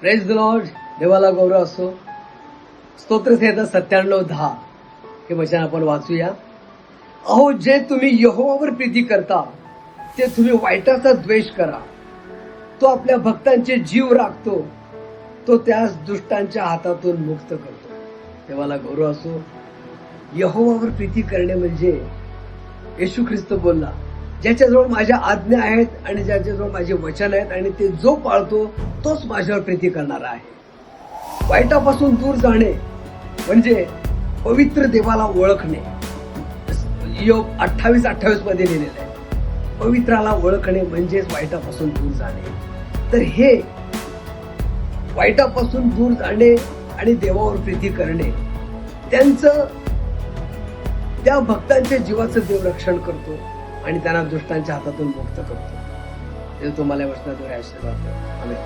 Press the Lord देवाला गौरव असो. स्तोत्रसंहिता सत्त्याण्णव दहा. हे वचन आपण वाचूया. अहो जे तुम्ही यहोवावर प्रीती करता ते तुम्ही वाईटाचा द्वेष करा. तो आपल्या भक्तांचे जीव राखतो. तो त्यास दुष्टांच्या हातातून मुक्त करतो. देवाला गौरव असो. यहोवावर प्रीती करणे म्हणजे येशू ख्रिस्त बोलला ज्याच्याजवळ माझ्या आज्ञा आहेत आणि ज्याच्याजवळ माझे वचन आहेत आणि ते जो पाळतो तोच माझ्यावर प्रीती करणारा आहे. वाईटापासून दूर जाणे म्हणजे पवित्र देवाला ओळखणे. योग अठ्ठावीस अठ्ठावीसमध्ये लिहिलेलं आहे. पवित्राला ओळखणे म्हणजेच वाईटापासून दूर जाणे. तर हे वाईटापासून दूर जाणे आणि देवावर प्रीती करणे. त्यांचं त्या भक्तांच्या जीवाचं देव रक्षण करतो. आणि त्यांना दुष्टांच्या हातातून मुक्त करतो. ते तुम्हाला वचनाद्वारे आशीर्वाद आम्ही